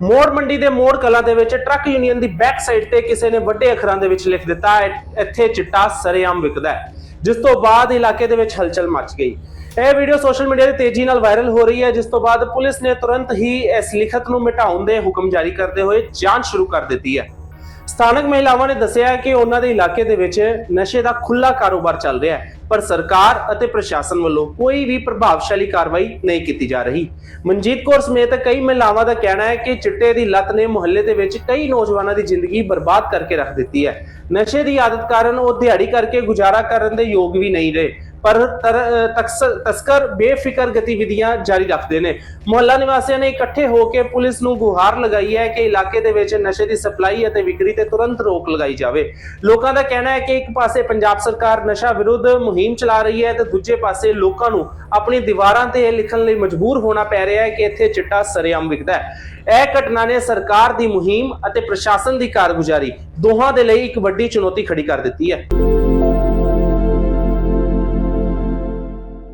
ਮੋੜ ਮੰਡੀ ਦੇ ਮੋੜ ਕਲਾ ਦੇ ਵਿੱਚ ਟਰੱਕ ਯੂਨੀਅਨ ਦੀ ਬੈਕ ਸਾਈਡ ਤੇ ਕਿਸੇ ਨੇ ਵੱਡੇ ਅੱਖਰਾਂ ਦੇ ਵਿੱਚ ਲਿਖ ਦਿੱਤਾ ਹੈ, ਇੱਥੇ ਚਿੱਟਾ ਸਰੇਆਮ ਵਿਕਦਾ ਹੈ, ਜਿਸ ਤੋਂ ਬਾਅਦ ਇਲਾਕੇ ਦੇ ਵਿੱਚ ਹਲਚਲ ਮਚ ਗਈ। ਇਹ ਵੀਡੀਓ ਸੋਸ਼ਲ ਮੀਡੀਆ ਤੇ ਤੇਜ਼ੀ ਨਾਲ ਵਾਇਰਲ ਹੋ ਰਹੀ ਹੈ, ਜਿਸ ਤੋਂ ਬਾਅਦ ਪੁਲਿਸ ਨੇ ਤੁਰੰਤ ਹੀ ਇਸ ਲਿਖਤ ਨੂੰ ਮਿਟਾਉਣ ਦੇ ਹੁਕਮ ਜਾਰੀ ਕਰਦੇ ਹੋਏ ਜਾਂਚ ਸ਼ੁਰੂ ਕਰ ਦਿੱਤੀ ਹੈ। ਸਥਾਨਕ ਮਹਿਲਾਵਾਂ ਨੇ ਦੱਸਿਆ ਕਿ ਉਹਨਾਂ ਦੇ ਇਲਾਕੇ ਦੇ ਵਿੱਚ ਨਸ਼ੇ ਦਾ ਖੁੱਲਾ ਕਾਰੋਬਾਰ ਚੱਲ ਰਿਹਾ ਹੈ, ਪਰ ਸਰਕਾਰ ਅਤੇ ਪ੍ਰਸ਼ਾਸਨ ਵੱਲੋਂ ਕੋਈ ਵੀ ਪ੍ਰਭਾਵਸ਼ਾਲੀ ਕਾਰਵਾਈ ਨਹੀਂ ਕੀਤੀ ਜਾ ਰਹੀ। ਮਨਜੀਤ ਕੌਰ ਸਮੇਤ ਕਈ ਮਹਿਲਾਵਾਂ ਦਾ ਕਹਿਣਾ ਹੈ ਕਿ ਚਿੱਟੇ ਦੀ ਲਤ ਨੇ ਮੁਹੱਲੇ ਦੇ ਵਿੱਚ ਕਈ ਨੌਜਵਾਨਾਂ ਦੀ ਜ਼ਿੰਦਗੀ ਬਰਬਾਦ ਕਰਕੇ ਰੱਖ ਦਿੱਤੀ ਹੈ। ਨਸ਼ੇ ਦੀ ਆਦਤ ਕਾਰਨ ਉਹ ਦਿਹਾੜੀ ਕਰਕੇ ਗੁਜ਼ਾਰਾ ਕਰਨ ਦੇ ਯੋਗ ਵੀ ਨਹੀਂ ਰਹੇ। ਪਰ ਤਰ- ਤਸਕਰ ਬੇਫਿਕਰ ਗਤੀਵਿਧੀਆਂ ਜਾਰੀ ਰੱਖਦੇ ਨੇ। ਮੁਹੱਲਾ ਨਿਵਾਸੀਆਂ ਨੇ ਇਕੱਠੇ ਹੋ ਕੇ ਪੁਲਿਸ ਨੂੰ ਗੁਹਾਰ ਲਗਾਈ ਹੈ ਕਿ ਇਲਾਕੇ ਦੇ ਵਿੱਚ ਨਸ਼ੇ ਦੀ ਸਪਲਾਈ ਅਤੇ ਵਿਕਰੀ ਤੇ ਤੁਰੰਤ ਰੋਕ ਲਗਾਈ ਜਾਵੇ। ਲੋਕਾਂ ਦਾ ਕਹਿਣਾ ਹੈ ਕਿ ਇੱਕ ਪਾਸੇ ਪੰਜਾਬ ਸਰਕਾਰ ਨਸ਼ਾ ਵਿਰੁੱਧ ਮੁਹਿੰਮ ਚਲਾ ਰਹੀ ਹੈ ਤੇ ਦੂਜੇ ਪਾਸੇ ਲੋਕਾਂ ਨੂੰ ਆਪਣੀ ਦੀਵਾਰਾਂ ਤੇ ਇਹ ਲਿਖਣ ਲਈ ਮਜਬੂਰ ਹੋਣਾ ਪੈ ਰਿਹਾ ਹੈ ਕਿ ਇੱਥੇ ਚਿੱਟਾ ਸਰੇਆਮ ਵਿਕਦਾ ਹੈ। ਇਹ ਘਟਨਾ ਨੇ ਸਰਕਾਰ ਦੀ ਮੁਹਿੰਮ ਅਤੇ ਪ੍ਰਸ਼ਾਸਨ ਦੀ ਕਾਰਗੁਜ਼ਾਰੀ ਦੋਹਾਂ ਦੇ ਲਈ ਇੱਕ ਵੱਡੀ ਚੁਣੌਤੀ ਖੜੀ ਕਰ ਦਿੱਤੀ ਹੈ।